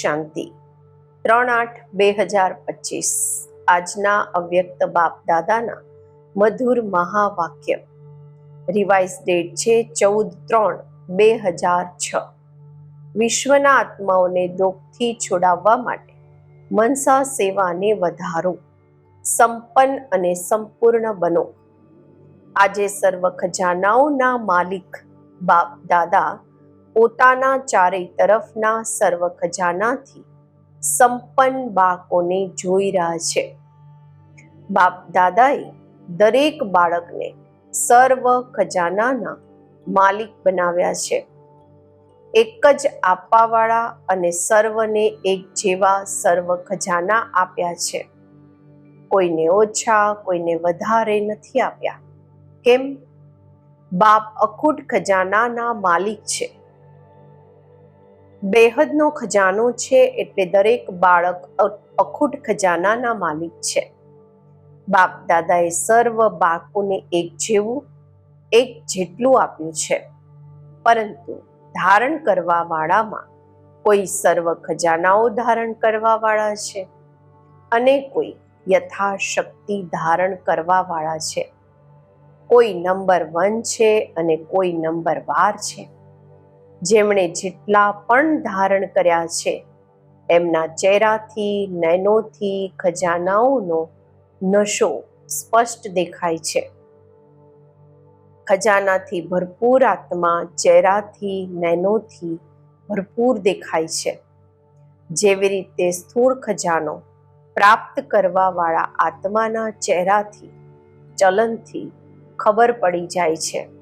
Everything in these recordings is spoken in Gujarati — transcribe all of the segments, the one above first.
શાંતિ. ત્રણ આઠ બે હજાર પચીસ. આજના અવ્યક્ત બાપ દાદાના મધુર મહાવાક્ય. રિવાઇઝ ડેટ છે ચૌદ ત્રણ બે હજાર છ. વિશ્વના આત્માઓને દુઃખથી છોડાવવા માટે મનસા સેવાને વધારો. સંપન્ન અને સંપૂર્ણ બનો. આજે સર્વ ખજાનાઓના માલિક બાપ દાદા પોતાના ચારેય તરફના સર્વ ખજાનાથી સંપન્ન બાળકોને જોઈ રહ્યા છે. બાપ દાદાએ દરેક બાળકને સર્વ ખજાનાના માલિક બનાવ્યા છે. એક જ આપવાવાળા અને સર્વને એક જેવા સર્વ ખજાના આપ્યા છે. કોઈને ઓછા, કોઈને વધારે નથી આપ્યા. કેમ? બાપ અખૂટ ખજાનાના માલિક છે. બેહદનો ખજાનો છે એટલે દરેક બાળક અખૂટ ખજાનાના માલિક છે. બાપ દાદાએ સર્વ બાળકોને એક જેવું, એક જેટલું આપ્યું છે. પરંતુ ધારણ કરવા વાળામાં કોઈ સર્વ ખજાનાઓ ધારણ કરવા વાળા છે અને કોઈ યથાશક્તિ ધારણ કરવા વાળા છે. કોઈ નંબર વન છે અને કોઈ નંબર બાર છે. જેમણે જેટલા પણ ધારણ કર્યા છે, એમના ચહેરાથી, નયનોથી, ખજાનાઓનો નશો સ્પષ્ટ દેખાય છે. ખજાનાથી ભરપૂર આત્મા ચહેરાથી, નયનોથી ભરપૂર દેખાય છે. જેવી રીતે સ્થૂળ ખજાનો પ્રાપ્ત કરવાવાળા આત્માના ચહેરાથી, ચલનથી ખબર પડી જાય છે.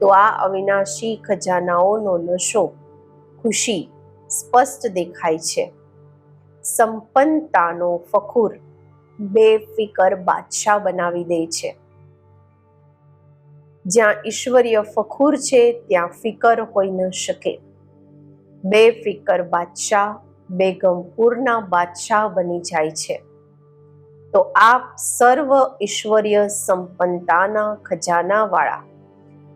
તો આ અવિનાશી ખજાનાઓનો નશો ખુશી સ્પષ્ટ દેખાય છે. સંપન્નતાનો ફખુર બેફિકર બાદશાહ બનાવી દે છે. જ્યાં ઈશ્વરીય ફખુર છે, ત્યાં ફિકર હોઈ ન શકે. બેફિકર બાદશાહ બેગમપુરના બાદશાહ બની જાય છે. તો આપ સર્વ ઈશ્વરીય સંપન્નતાના ખજાનાવાળા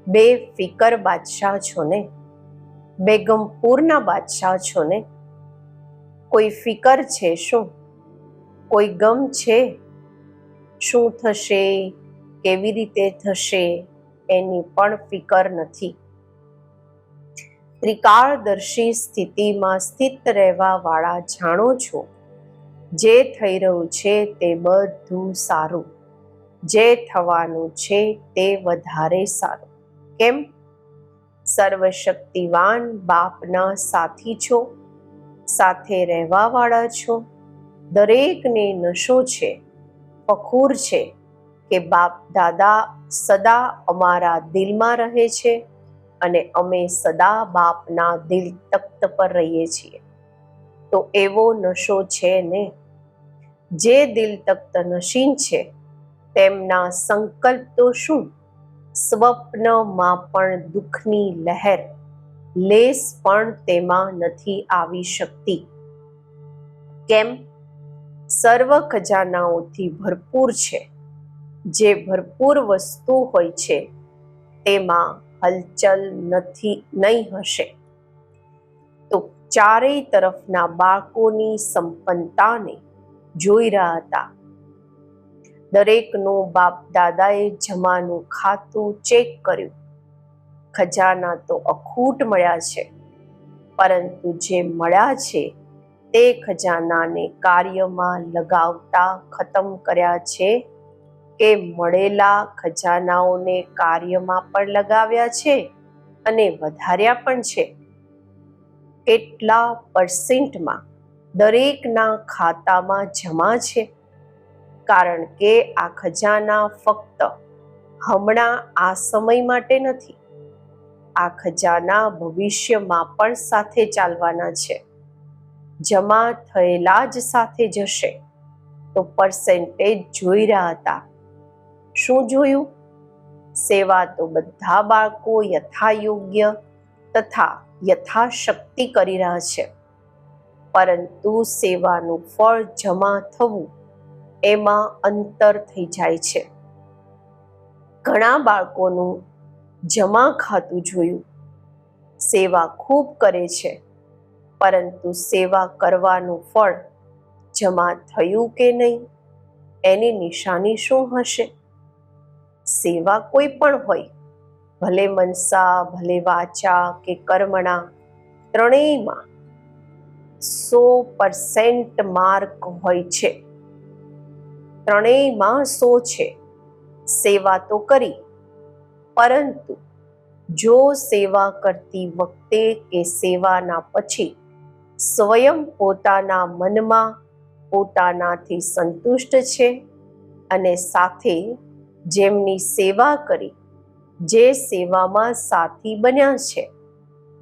બે ફિકર બાદશાહ છો ને બેગમપુરના બાદશાહ છો ને કોઈ ફિકર છે શું? કોઈ ગમ છે? શું થશે? કેવી રીતે થશે? એની પણ ફિકર નથી. ત્રિકાળદર્શી સ્થિતિમાં સ્થિત રહેવા વાળા જાણો છો, જે થઈ રહ્યું છે તે બધું સારું, જે થવાનું છે તે વધારે સારું. કેમ? સર્વશક્તિવાન બાપના સાથી છો, સાથે રહેવાવાળા છો. દરેકને નશો છે, ફખૂર છે કે બાપ દાદા સદા અમારા દિલમાં રહે છે અને અમે સદા બાપના દિલ તખ્ત પર રહીએ છીએ. તો એવો નશો છે ને? જે દિલ તખ્ત નશીન છે, તેમના સંકલ્પ તો શું? સ્વપ્નમાં પણ દુઃખની લહેર, લેસ પણ તેમાં નથી આવી શકતી. કેમ? સર્વ ખજાનાઓથી ભરપૂર છે. જે ભરપૂર વસ્તુ હોય છે, તેમાં હલચલ નથી, નહીં હશે. તો ચારેય તરફના બાળકોની સંપન્નતાને જોઈ રહ્યા હતા. દરેકનું બાપ દાદાએ જમાનું ખાતું ચેક કર્યું. ખજાના તો અખૂટ મળ્યા છે, પરંતુ જે મળ્યા છે તે ખજાનાને કાર્યમાં લગાવતા ખતમ કર્યા છે કે મળેલા ખજાનાઓને કાર્યમાં પણ લગાવ્યા છે અને વધાર્યા પણ છે. કેટલા પર્સેન્ટમાં દરેકના ખાતામાં જમા છે? કારણ કે આ ખજાના ફક્ત હમણાં આ સમય માટે નથી. આ ખજાના ભવિષ્યમાં પણ સાથે ચાલવાના છે. જમા થયેલા જ સાથે જશે. તો પર્સેન્ટેજ જોઈ રહ્યા હતા. શું જોયું? સેવા તો બધા બાળકો યથાયોગ્ય તથા યથાશક્તિ કરી રહ્યા છે. પરંતુ સેવાનું ફળ જમા થવું એમાં અંતર થઈ જાય છે. ઘણા બાળકોનું જમા ખાતું જોયું. સેવા ખૂબ કરે છે, પરંતુ સેવા કરવાનું ફળ જમા થયું કે નહીં, એની નિશાની શું હશે? સેવા કોઈ પણ હોય, ભલે મનસા, ભલે વાચા કે કર્મણા, ત્રણેયમાં સો પરસેન્ટ માર્ક હોય છે. ત્રણેયમાં સો છે. સેવા તો કરી, પરંતુ જો સેવા કરતી વખતે કે સેવાના પછી સ્વયં પોતાના મનમાં પોતાનાથી સંતુષ્ટ છે અને સાથે જેમની સેવા કરી, જે સેવામાં સાથી બન્યા છે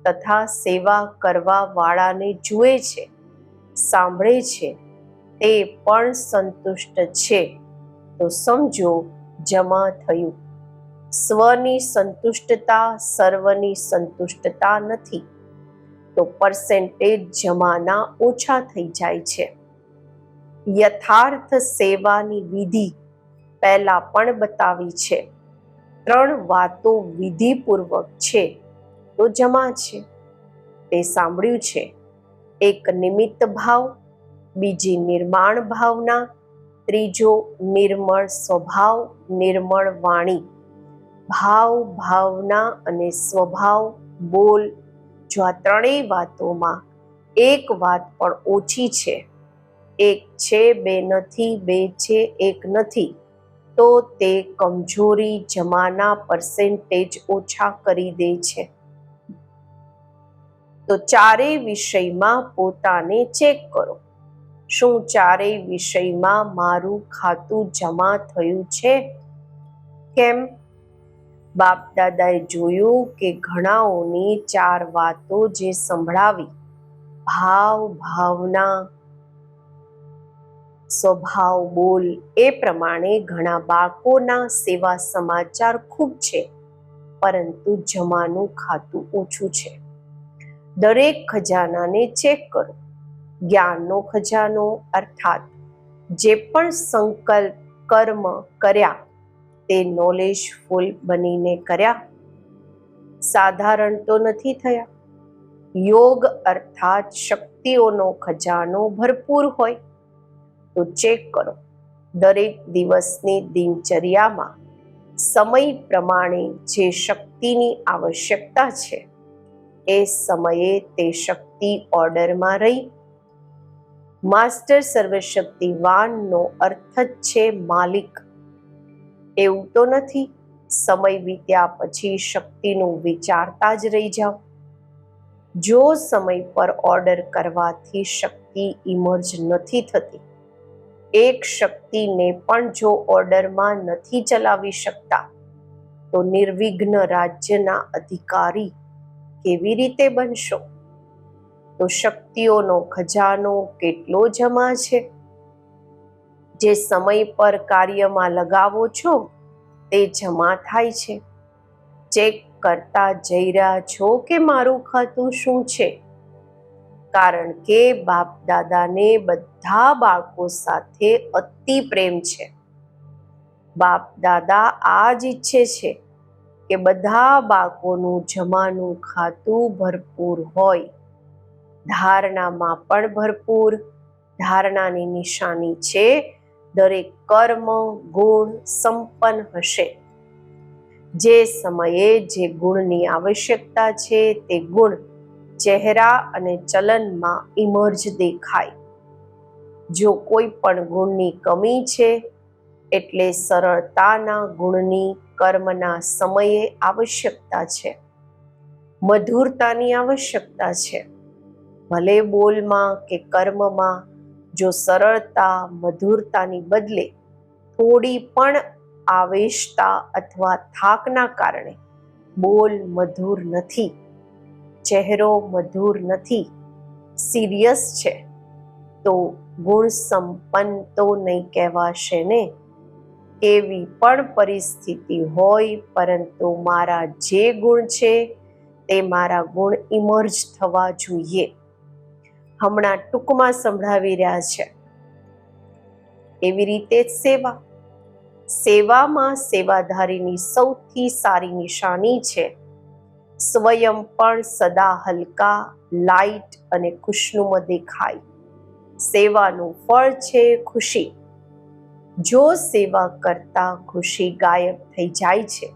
તથા સેવા કરવાવાળાને જુએ છે, સાંભળે છે તે પણ સંતુષ્ટ છે. તો સમજો, જમા થયું. સ્વની સંતુષ્ટતા સર્વની સંતુષ્ટતા નથી. તો પર્સેન્ટેજ જમાના ઓછા થઈ જાય છે. યથાર્થ સેવાની વિધિ પહેલા પણ બતાવી છે. ત્રણ વાતો વિધિપૂર્વક છે. તો જમા છે. તે સાંભળ્યું છે. એક નિમિત્ત ભાવ બીજી નિર્માણ ભાવના, ત્રીજો નિર્મળ સ્વભાવ, નિર્મળ વાણી. ભાવ, ભાવના અને સ્વભાવ, બોલ, જો આ ત્રણેય વાતોમાં એક વાત પણ ઓછી છે, એક છે, બે નથી, બે છે, એક નથી, તો તે કમજોરી જમાના પર્સેન્ટેજ ઓછા કરી દે છે. તો ચારેય વિષયમાં પોતાને ચેક કરો. શું ચારેય વિષયમાં મારું ખાતું જમા થયું છે? કેમ? બાપ દાદાએ જોયું કે ઘણાઓની ચાર વાતો જે સંભળાવી ભાવ ભાવના સ્વભાવ બોલ એ પ્રમાણે ઘણા બાળકોના સેવા સમાચાર ખૂબ છે, પરંતુ જમાનું ખાતું ઓછું છે. દરેક ખજાનાને ચેક કરો. જ્ઞાનનો ખજાનો અર્થાત જે પણ સંકલ્પ, કર્મ કર્યા, તે નોલેજફુલ બનીને કર્યા. સાધારણ તો નથી થયા. યોગ અર્થાત શક્તિઓનો ખજાનો ભરપૂર હોય. તો ચેક કરો. દરેક દિવસની દિનચર્યામાં સમય પ્રમાણે જે શક્તિની આવશ્યકતા છે, એ સમયે તે શક્તિ ઓર્ડરમાં રહી. માસ્ટર સર્વશક્તિવાનનો અર્થ જ છે માલિક. એવું તો નથી, સમય વીત્યા પછી શક્તિનું વિચારતા જ રહી જાઓ. જો સમય પર ઓર્ડર કરવાથી શક્તિ ઇમર્જ નથી થતી, એક શક્તિને પણ જો ઓર્ડરમાં નથી ચલાવી શકતા, તો નિર્વિઘ્ન રાજ્યના અધિકારી કેવી રીતે બનશો? તો શક્તિઓનો ખજાનો કેટલો જમા છે? જે સમય પર કાર્યમાં લગાવો છો, તે જમા થાય છે. ચેક કરતા જઈ રહ્યા છો કે મારું ખાતું શું છે? કારણ કે બાપ દાદાને બધા બાળકો સાથે અતિ પ્રેમ છે. બાપ દાદા આ જ ઈચ્છે છે કે બધા બાળકોનું જમાનું ખાતું ભરપૂર હોય. ધારણામાં પણ ભરપૂર, ધારણાની નિશાની છે. દરેક કર્મ, ગુણ સંપન્ન હશે. જે સમયે જે ગુણની આવશ્યકતા છે, તે ગુણ ચહેરા અને ચલનમાં ઇમર્જ દેખાય. જો કોઈ પણ ગુણની કમી છે, એટલે સરળતાના ગુણની કર્મના સમયે આવશ્યકતા છે. મધુરતાની આવશ્યકતા છે. ભલે બોલમાં કે કર્મમાં, જો સરળતા, મધુરતાની બદલે થોડી પણ આવેશતા અથવા થાકના કારણે બોલ મધુર નથી, ચહેરો મધુર નથી, સિરિયસ છે, તો ગુણ સંપન્ન તો નહીં કહેવાશે ને? એવી પણ પરિસ્થિતિ હોય, પરંતુ મારા જે ગુણ છે, તે મારા ગુણ ઇમર્જ થવા જોઈએ. હમણાં ટૂંકમાં સંભળાવી રહ્યા છે. એવી રીતે જ સેવા. સેવામાં સેવાધારીની સૌથી સારી નિશાની છે. સ્વયં પણ સદા હલકા લાઈટ અને ખુશનુમ દેખાય. સેવાનું ફળ છે ખુશી. જો સેવા કરતા ખુશી ગાયબ થઈ જાય છે,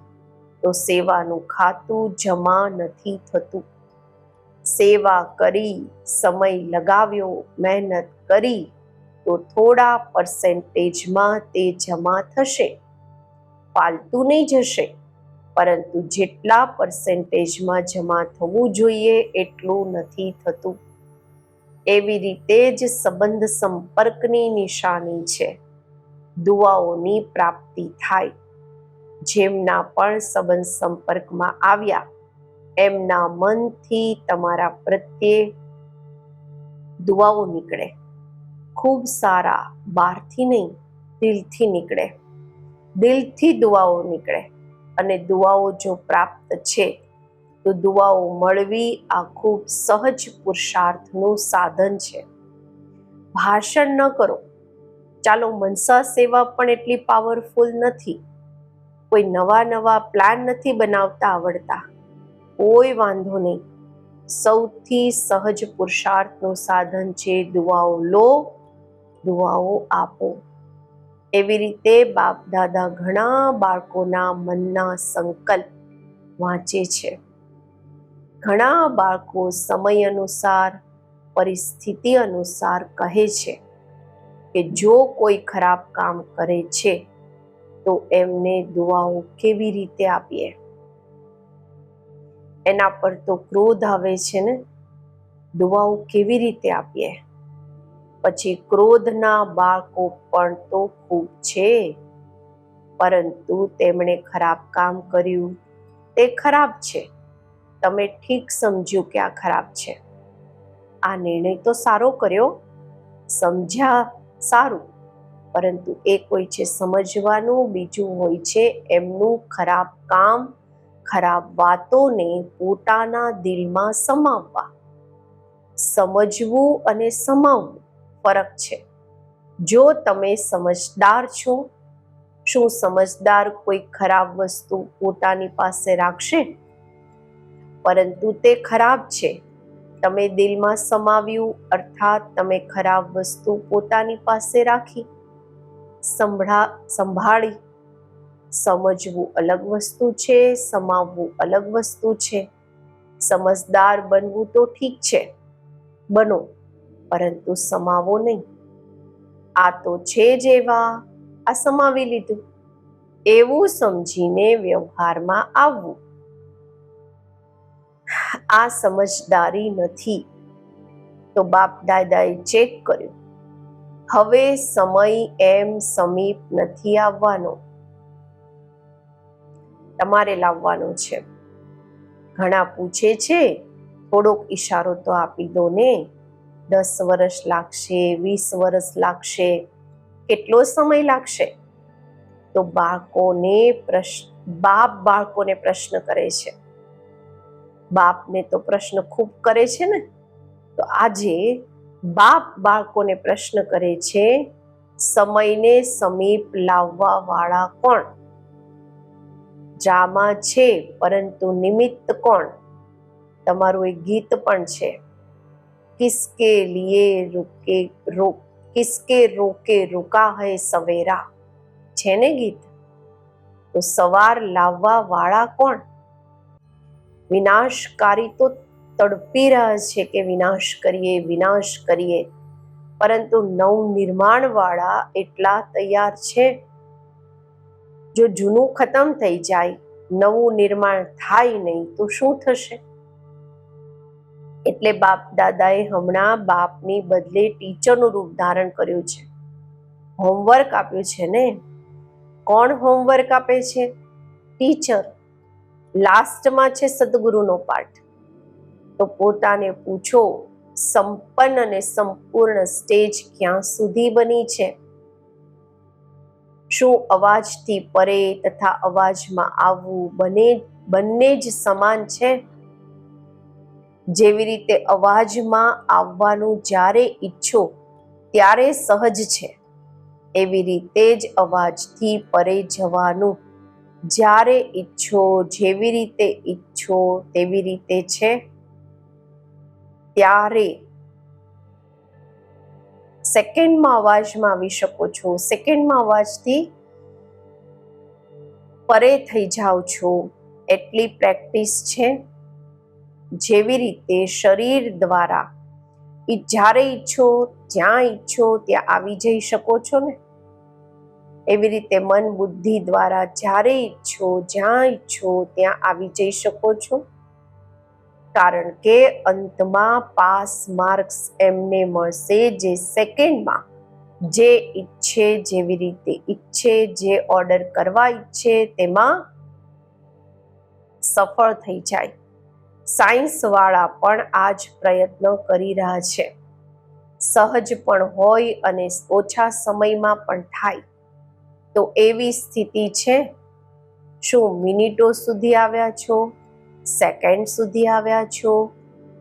તો સેવાનું ખાતું જમા નથી થતું. સેવા કરી, સમય લગાવ્યો, મહેનત કરી, તો થોડા પર્સેન્ટેજમાં તે જમા થશે. ફાલતુ નહીં જશે પરંતુ જેટલા પર્સેન્ટેજમાં જમા થવું જોઈએ એટલું નથી થતું. એવી રીતે જ સંબંધ સંપર્કની નિશાની છે. દુઆઓની પ્રાપ્તિ થાય. જેમના પણ સંબંધ સંપર્કમાં આવ્યા એમના મનથી તમારા પ્રત્યે દુઆઓ નીકળે. ખૂબ સારા બહારથી નહીં, દિલથી નીકળે. દિલથી દુઆઓ નીકળે અને દુઆઓ જો પ્રાપ્ત છે, તો દુઆઓ મળવી આ ખૂબ સહજ પુરુષાર્થનું સાધન છે. ભાષણ ન કરો. ચાલો મનસા સેવા પણ એટલી પાવરફુલ નથી. કોઈ નવા નવા પ્લાન નથી બનાવતા આવડતા. કોઈ વાંધો નહીં. સૌથી સહજ પુરુષાર્થનું સાધન છે દુઆઓ લો, દુઆઓ આપો. એવી રીતે બાપ દાદા ઘણા બાળકોના મનના સંકલ્પ વાંચે છે. ઘણા બાળકો સમય અનુસાર, પરિસ્થિતિ અનુસાર કહે છે કે જો કોઈ ખરાબ કામ કરે છે, તો એમને દુઆઓ કેવી રીતે આપીએ? એના પર તો ક્રોધ આવે છે ને? દુવાઓ કેવી રીતે આપીએ? પછી ક્રોધના બાળકો પણ તો ખૂબ છે. પરંતુ તેમણે ખરાબ કામ કર્યું. તે ખરાબ છે. તમે ઠીક સમજ્યું કે આ ખરાબ છે. આ નિર્ણય તો સારો કર્યો. સમજ્યા સારું. પરંતુ એ હોય છે સમજવાનું, બીજું હોય છે એમનું ખરાબ કામ ખરાબ વાતોને પોતાના દિલમાં સમાવવા. સમજવું અને સમાવવું ફરક છે. જો તમે સમજદાર છો, શું સમજદાર કોઈ ખરાબ વસ્તુ પોતાની પાસે રાખશે? પરંતુ તે ખરાબ છે. તમે દિલમાં સમાવ્યું, અર્થાત તમે ખરાબ વસ્તુ પોતાની પાસે રાખી. સંભળા, સંભાળી સમજવું અલગ વસ્તુ છે, સમાવવું અલગ વસ્તુ છે. સમજદાર બનવું તો ઠીક છે, બનો, પરંતુ સમાવો નહીં. આ તો છે જ એવા, આ સમાવી લીધું. એવું સમજીને વ્યવહારમાં આવવું. આ સમજદારી નથી. તો બાપ દાદાએ ચેક કર્યું. હવે સમય એમ સમીપ નથી આવવાનો. તમારે લાવવાનો છે. ઘણા પૂછે છે, થોડોક ઈશારો તો આપી દો ને. દસ વર્ષ લાગશે, વીસ વર્ષ લાગશે, કેટલો સમય લાગશે? તો બાળકોને પ્રશ્ન બાપ બાળકોને પ્રશ્ન કરે છે. બાપને તો પ્રશ્ન ખૂબ કરે છે ને. તો આજે બાપ બાળકોને પ્રશ્ન કરે છે, સમયને સમીપ લાવવા વાળા કોણ? ડ્રામા છે, પરંતુ નિમિત્ત કોણ? તમારું એક ગીત પણ છે. કિસકે લીએ રૂકે રો, કિસકે રોકે રૂકા હૈ સવેરા. છે ને ગીત? તો સવાર લાવવા વાળા કોણ? વિનાશકારી તો તડપી રહ્યા છે કે વિનાશ કરીએ વિનાશ કરીએ. પરંતુ નવનિર્માણ વાળા એટલા તૈયાર છે જો જૂનું ખતમ થઈ જાય, નવું નિર્માણ થાય નહીં, તો શું થશે? એટલે બાપ દાદાએ હમણાં બાપની બદલે ટીચરનું રૂપ ધારણ કર્યું છે. હોમવર્ક આપ્યું છે ને? કોણ હોમવર્ક આપે છે? ટીચર. લાસ્ટમાં છે સદગુરુનો પાઠ. તો પોતાને પૂછો, સંપન્ન અને સંપૂર્ણ સ્ટેજ ક્યાં સુધી બની છે? શું અવાજથી પરે તથા અવાજમાં આવવું બને, બંને જ સમાન છે? જેવી રીતે અવાજમાં આવવાનું જ્યારે ઈચ્છો, ત્યારે સહજ છે. એવી રીતે જ અવાજથી પરે જવાનું. જ્યારે ઈચ્છો, જેવી રીતે ઈચ્છો, તેવી રીતે છે. ત્યારે સેકન્ડમાં અવાજમાં આવી શકો છો. સેકન્ડમાં અવાજથી પરે થઈ જાઓ છો. એટલી પ્રેક્ટિસ છે. જેવી રીતે શરીર દ્વારા એ જ્યારે ઈચ્છો, જ્યાં ઈચ્છો, ત્યાં આવી જઈ શકો છો ને? એવી રીતે મન બુદ્ધિ દ્વારા જ્યારે ઈચ્છો, જ્યાં ઈચ્છો, ત્યાં આવી જઈ શકો છો. કારણ કે અંતમાં પાસ માર્ક્સ એમને મળશે જે સેકન્ડમાં. જે ઈચ્છે જેવી રીતે ઈચ્છે, જે ઓર્ડર કરવા ઈચ્છે તેમાં સફળ થઈ જાય. સાયન્સ વાળા પણ આ જ પ્રયત્ન કરી રહ્યા છે. સહજ પણ હોય અને ઓછા સમયમાં પણ થાય. તો એવી સ્થિતિ છે? શું મિનિટો સુધી આવ્યા છો? સેકન્ડ સુધી આવ્યા છો?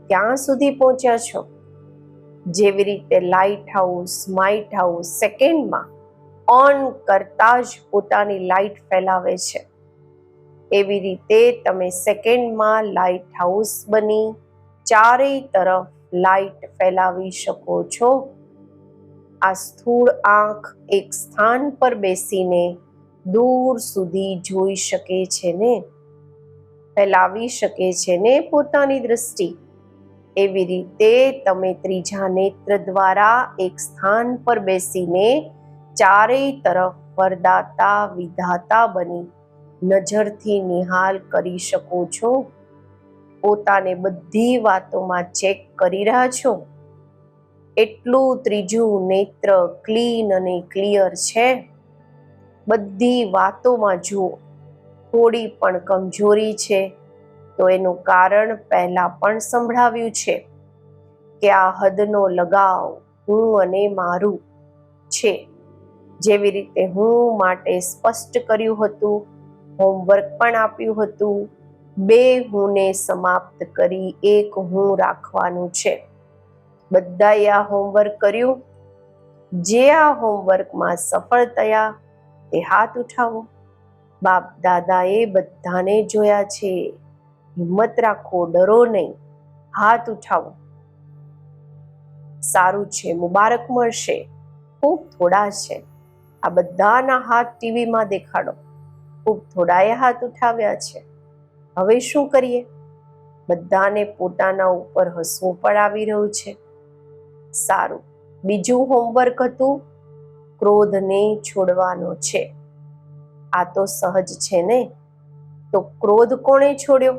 ક્યાં સુધી પહોંચ્યા છો? જેવી રીતે લાઇટ હાઉસ માઇટ હાઉસ સેકન્ડમાં ઓન કરતા જ પોતાની લાઇટ ફેલાવે છે. એવી રીતે તમે સેકન્ડમાં લાઇટ હાઉસ બની ચારેય તરફ લાઇટ ફેલાવી શકો છો. આ સ્થૂળ આંખ એક સ્થાન પર બેસીને દૂર સુધી જોઈ શકે છે ને? ફેલાવી શકે છે ને પોતાની દ્રષ્ટિ. એવી રીતે તમે ત્રીજા નેત્ર દ્વારા એક સ્થાન પર બેસીને ચારેય તરફ વરદાતા વિધાતા બની નજરથી નિહાલ કરી શકો છો. પોતાને બધી વાતોમાં ચેક કરી રહ્યા છો? એટલું ત્રીજું નેત્ર ક્લીન અને ક્લિયર છે. બધી વાતોમાં જુઓ. થોડી પણ કમજોરી છે, તો એનું કારણ પહેલા પણ સંભળાવ્યું છે કે આ હદનો લગાવ હું અને મારું છે. જેવી રીતે હું માટે સ્પષ્ટ કર્યું હતું, હોમવર્ક પણ આપ્યું હતું, બે હુંને સમાપ્ત કરી એક હું રાખવાનું છે. બધાએ આ હોમવર્ક કર્યું? જે આ હોમવર્કમાં સફળ થયા, તે હાથ ઉઠાવો. બાપ દાદાએ બધાને જોયા છે. હિંમત રાખો, ડરો નહીં. હાથ ઉઠાવો. સારું છે, મુબારક મળશે. ખૂબ થોડા છે. આ બધાના હાથ ટીવીમાં દેખાડો. ખૂબ થોડાએ હાથ ઉઠાવ્યા છે. હવે શું કરીએ? બધાને પોતાના ઉપર હસવું પણ આવી રહ્યું છે. સારું. બીજું હોમવર્ક હતું. ક્રોધને છોડવાનો છે. આ તો સહજ છે ને? તો ક્રોધ કોણે છોડ્યો?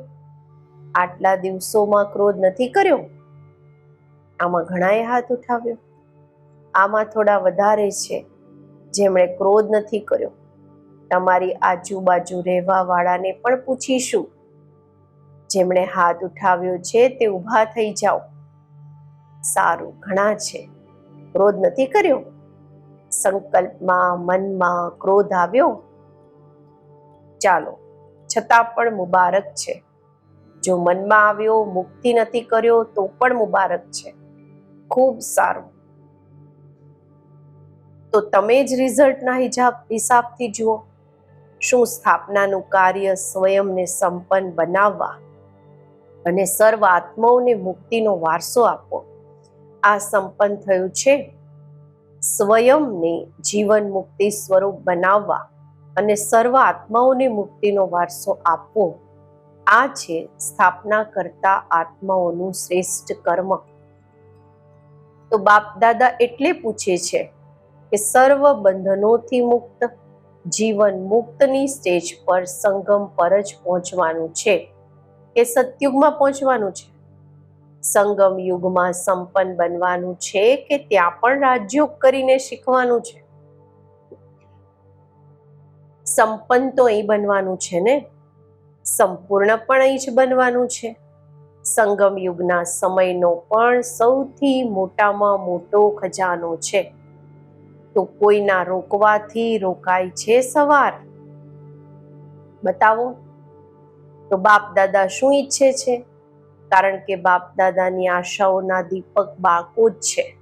આટલા દિવસોમાં ક્રોધ નથી કર્યો? આમાં ઘણાએ હાથ ઉઠાવ્યો. આમાં થોડા વધારે છે. જેમણે ક્રોધ નથી કર્યો. તમારી આજુબાજુ રહેવા વાળાને પણ પૂછીશું. જેમણે હાથ ઉઠાવ્યો છે તે ઊભા થઈ જાઓ. સારું, ઘણા છે. ક્રોધ નથી કર્યો? સંકલ્પમાં, મનમાં ક્રોધ આવ્યો? ચાલો, છતાં પણ મુબારક છે. જો મનમાં આવ્યો, મુક્તિ નથી કર્યો, તો પણ મુબારક છે. ખૂબ સારું. તો તમે જ રિઝલ્ટના હિજાબ હિસાબથી જુઓ. શું સ્થાપનાનું કાર્ય સ્વયંને સંપન્ન બનાવવા અને સર્વ આત્માઓને મુક્તિનો વારસો આપો આ સંપન્ન થયું છે. સ્વયંને જીવન મુક્તિ સ્વરૂપ બનાવવા. અને સર્વ આત્માઓને મુક્તિનો વારસો આપવો. આ છે સ્થાપના કરતા આત્માઓનું શ્રેષ્ઠ કર્મ. તો બાપ દાદા એટલે પૂછે છે કે સર્વ બંધનોથી મુક્ત, જીવન મુક્તની સ્ટેજ પર સંગમ પર જ પહોંચવાનું છે. કે સતયુગમાં પહોંચવાનું છે. સંગમ યુગમાં સંપન્ન બનવાનું છે કે ત્યાં પણ રાજયોગ કરીને શીખવાનું છે? સંપન્ન તો અહીં બનવાનું છે ને? સંપૂર્ણ પણ અહીં જ બનવાનું છે. સંગમ યુગના સમયનો પણ સૌથી મોટામાં મોટો ખજાનો છે. તો કોઈના રોકવાથી રોકાય છે સવાર? બતાવો. તો બાપ દાદા શું ઈચ્છે છે? કારણ કે બાપ દાદાની આશાઓના દીપક બાળકો જ છે.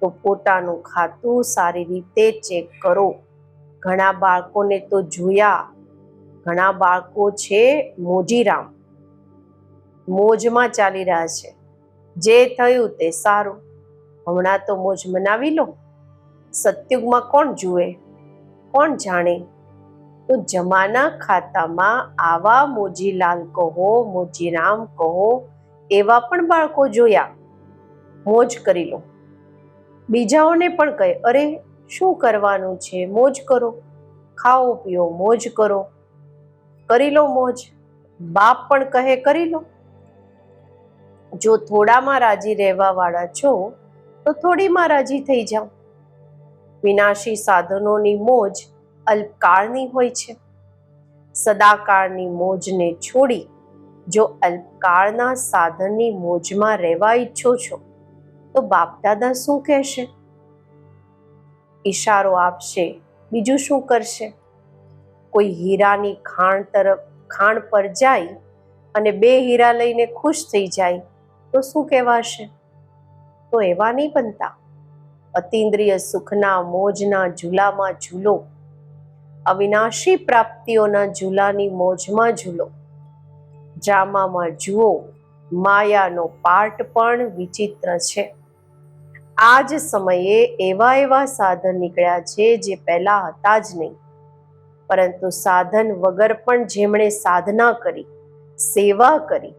તો પોતાનું ખાતું સારી રીતે ચેક કરો. ઘણા બાળકોને તો જોયા. ઘણા બાળકો છે મોજીરામ. મોજમાં ચાલી રહ્યા છે. જે થયું તે સારું. હમણાં તો મોજ મનાવી લો. સત્યુગમાં કોણ જુએ? કોણ જાણે? તો જમાના ખાતામાં આવા મોજીલાલ કહો, મોજીરામ કહો, એવા પણ બાળકો જોયા. મોજ કરી લો. બીજાઓને પણ કહે, અરે શું કરવાનું છે? મોજ કરો. ખાઓ, પીઓ, મોજ કરો. કરી લો મોજ. બાપ પણ કહે, કરી લો. જો થોડામાં રાજી રહેવા વાળા છો, તો થોડીમાં રાજી થઈ જાઓ. વિનાશી સાધનોની મોજ અલ્પકાળની હોય છે. સદાકાળની મોજને છોડી, જો અલ્પકાળના સાધનની મોજમાં રહેવા ઈચ્છો છો, તો બાપ દાદા શું કહેશે? ઈશારો આપશે. બીજું શું કરશે? કોઈ હીરાની ખાણ તરફ, ખાણ પર જાય અને બે હીરા લઈને ખુશ થઈ જાય, તો શું કહેવાશે? તો એવા નહીં બનતા. અતિન્દ્રિય સુખના મોજના ઝૂલામાં ઝૂલો. અવિનાશી પ્રાપ્તિઓના ઝૂલાની મોજમાં ઝૂલો. ડ્રામામાં જુઓ, માયાનો પાર્ટ પણ વિચિત્ર છે. આ જ સમયે એવા એવા સાધન નીકળ્યા છે જે પહેલા હતા જ નહીં. પરંતુ સાધન વગર પણ જેમણે સાધના કરી, સેવા કરી,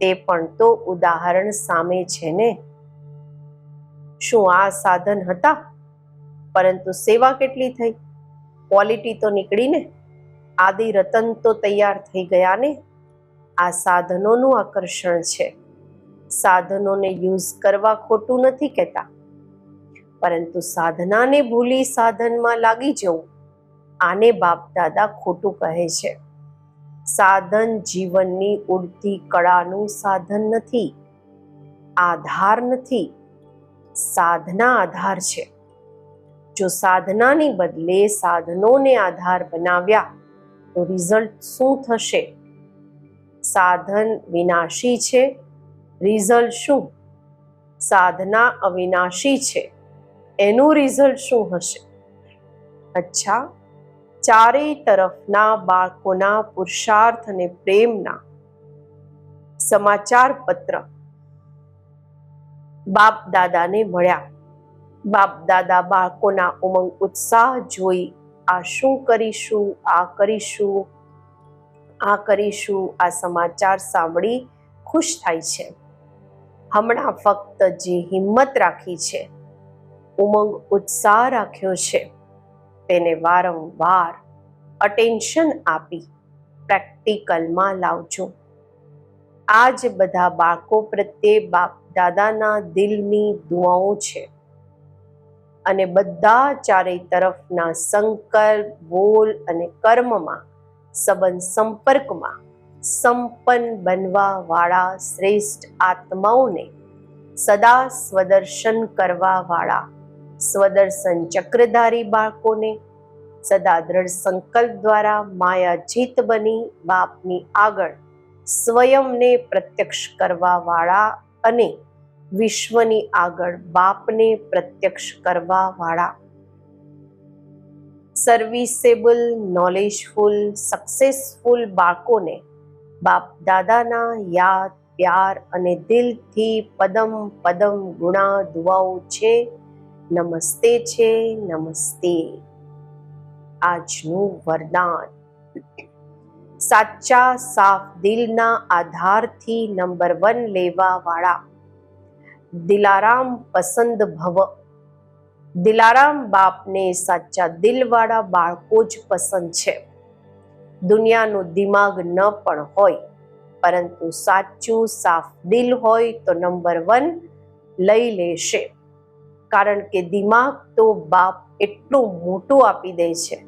તે પણ તો ઉદાહરણ સામે છે ને? શું આ સાધન હતા? પરંતુ સેવા કેટલી થઈ? ક્વોલિટી તો નીકળી ને? આદિ રતન તો તૈયાર થઈ ગયા ને? આ સાધનોનું આકર્ષણ છે. સાધનોને યુઝ કરવા ખોટું નથી કહેતા. પરંતુ સાધનાને ભૂલી સાધનમાં લાગી જવું, આને બાપ દાદા ખોટું કહે છે. સાધન જીવનની ઉડતી કળાનું સાધન નથી, આધાર નથી, સાધના આધાર છે. જો સાધનાની બદલે સાધનોને આધાર બનાવ્યા, તો રિઝલ્ટ શું થશે? સાધન વિનાશી છે, રિઝલ્ટ શું? સાધના અવિનાશી છે. એનું રિઝલ્ટ શું હશે? અચ્છા, ચારેય તરફના બાળકોના પુરુષાર્થ અને પ્રેમના સમાચાર પત્ર બાપ દાદાને મળ્યા. બાપ દાદા બાળકોના ઉમંગ ઉત્સાહ જોઈ, આ શું કરીશું? આ કરીશું? આ કરીશું? આ સમાચાર સાંભળી ખુશ થાય છે. હમણાં ફક્ત જે હિંમત રાખી છે ઉમંગ ઉત્સાહ રાખ્યો છે. તેને વારંવાર અટેન્શન આપી પ્રેક્ટિકલમાં લાવજો. આ જ બધા બાળકો પ્રત્યે બાપ દાદાના દિલની દુઆઓ છે. અને બધા ચારેય તરફના સંકલ્પ, બોલ અને કર્મમાં સંબંધ સંપર્કમાં સંપન્ન બનવા વાળા શ્રેષ્ઠ આત્માઓને સદા સ્વદર્શન કરવા વાળા સ્વદર્શન ચક્રધારી બાળકોને સદા દ્રઢ સંકલ્પ દ્વારા માયા જીત બની બાપની આગળ સ્વયંને પ્રત્યક્ષ કરવાવાળા અને વિશ્વની આગળ બાપને પ્રત્યક્ષ કરવાવાળા. સર્વિસેબલ નોલેજફુલ સક્સેસફુલ બાળકોને બાપ દાદાના યાદ, પ્યાર અને દિલથી પદમ પદમ ગુણા દુવાઓ છે. નમસ્તે છે, નમસ્તે. આજનું વરદાન. સાચા સાફ દિલના આધારથી નંબર વન લેવા વાળા દિલારામ પસંદ ભવ. દિલારામ બાપને સાચા દિલવાળા બાળકો જ પસંદ છે. દુનિયાનું દિમાગ ન પણ હોય, પરંતુ સાચું સાફ દિલ હોય તો નંબર વન લઈ લેશે. કારણ કે દિમાગ તો બાપ એટલું મોટું આપી દે છે.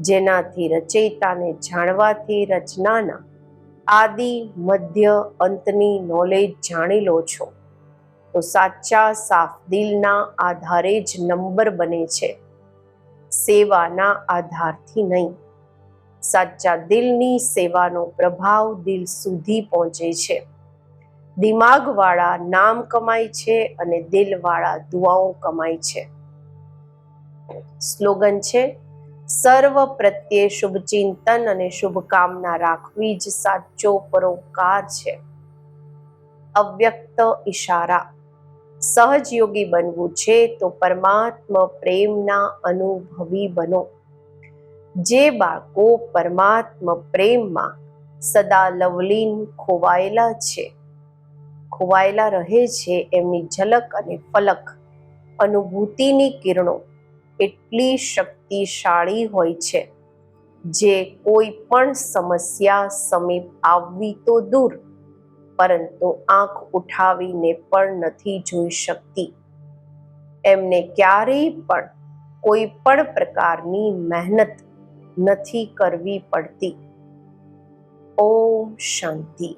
જેનાથી રચયિતાને જાણવાથી રચનાના આદિ, મધ્ય, અંતની નોલેજ જાણી લો છો. તો સાચા, સાફ દિલના આધારે જ નંબર બને છે. સેવાના આધારથી નહીં. સાચા દિલની સેવાનો પ્રભાવ દિલ સુધી પહોંચે છે. દિમાગવાળા નામ કમાય છે અને દિલવાળા દુઆઓ કમાય છે. સ્લોગન છે, સર્વ પ્રત્યે શુભ ચિંતન અને શુભકામના રાખવી જ સાચો પરોપકાર છે. અવ્યક્ત ઈશારા, સહજયોગી બનવું છે તો પરમાત્મા પ્રેમના અનુભવી બનો. જે બાળકો પરમાત્મા પ્રેમમાં સદા લવલીન ખોવાયેલા છે. ખોવાયેલા રહે છે એમની ઝલક અને ફલક. અનુભૂતિની કિરણો એટલી શક્તિશાળી હોય છે જે કોઈ પણ સમસ્યા સમીપ આવવી તો દૂર, પરંતુ આંખ ઉઠાવીને પણ નથી જોઈ શકતી. એમને ક્યારેય પણ કોઈ પણ પ્રકારની મહેનત નથી કરવી પડતી. ઓમ શાંતિ.